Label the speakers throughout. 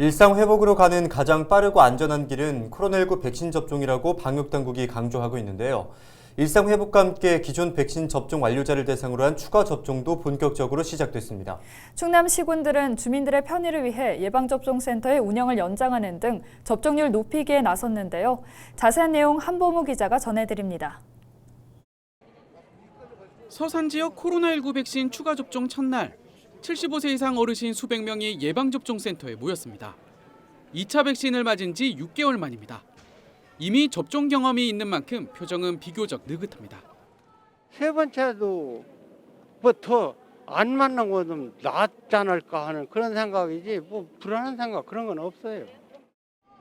Speaker 1: 일상 회복으로 가는 가장 빠르고 안전한 길은 코로나19 백신 접종이라고 방역 당국이 강조하고 있는데요. 일상 회복과 함께 기존 백신 접종 완료자를 대상으로 한 추가 접종도 본격적으로 시작됐습니다.
Speaker 2: 충남 시군들은 주민들의 편의를 위해 예방접종센터의 운영을 연장하는 등 접종률 높이기에 나섰는데요. 자세한 내용 한보무 기자가 전해드립니다.
Speaker 3: 서산 지역 코로나19 백신 추가 접종 첫날 75세 이상 어르신 수백 명이 예방접종 센터에 모였습니다. 2차 백신을 맞은 지 6개월 만입니다. 이미 접종 경험이 있는 만큼 표정은 비교적 느긋합니다.
Speaker 4: 세 번째도 뭐더 안 만난 거좀 낫지 않을까 하는 그런 생각이지 뭐 불안한 생각 그런 건 없어요.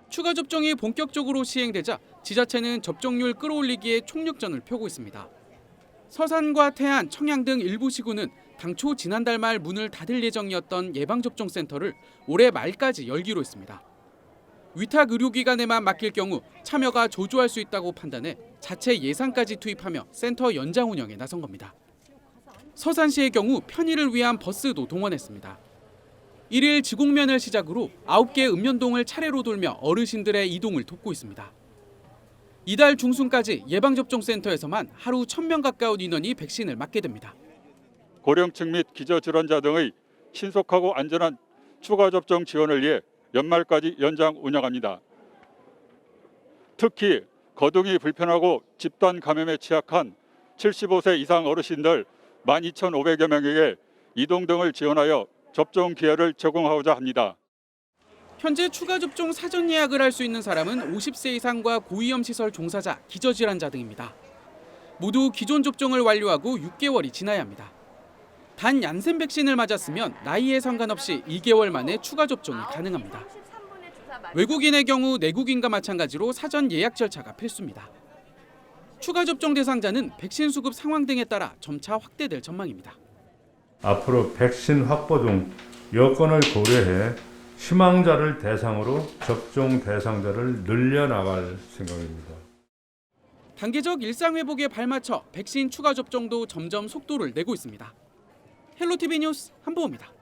Speaker 3: 추가 접종이 본격적으로 시행되자 지자체는 접종률 끌어올리기에 총력전을 펴고 있습니다. 서산과 태안, 청양 등 일부 시군은 당초 지난달 말 문을 닫을 예정이었던 예방접종센터를 올해 말까지 열기로 했습니다. 위탁 의료기관에만 맡길 경우 참여가 조조할 수 있다고 판단해 자체 예산까지 투입하며 센터 연장 운영에 나선 겁니다. 서산시의 경우 편의를 위한 버스도 동원했습니다. 1일 지공면을 시작으로 9개 읍면동을 차례로 돌며 어르신들의 이동을 돕고 있습니다. 이달 중순까지 예방접종센터에서만 하루 1000명 가까운 인원이 백신을 맞게 됩니다.
Speaker 5: 고령층 및 기저질환자 등의 신속하고 안전한 추가 접종 지원을 위해 연말까지 연장 운영합니다. 특히 거동이 불편하고 집단 감염에 취약한 75세 이상 어르신들 12,500여 명에게 이동 등을 지원하여 접종 기회를 제공하고자 합니다.
Speaker 3: 현재 추가 접종 사전 예약을 할 수 있는 사람은 50세 이상과 고위험 시설 종사자, 기저질환자 등입니다. 모두 기존 접종을 완료하고 6개월이 지나야 합니다. 단 얀센 백신을 맞았으면 나이에 상관없이 2개월 만에 추가 접종이 가능합니다. 외국인의 경우 내국인과 마찬가지로 사전 예약 절차가 필수입니다. 추가 접종 대상자는 백신 수급 상황 등에 따라 점차 확대될 전망입니다.
Speaker 6: 앞으로 백신 확보 등 여건을 고려해 희망자를 대상으로 접종 대상자를 늘려나갈 생각입니다.
Speaker 3: 단계적 일상 회복에 발맞춰 백신 추가 접종도 점점 속도를 내고 있습니다. 헬로티비 뉴스 한보호입니다.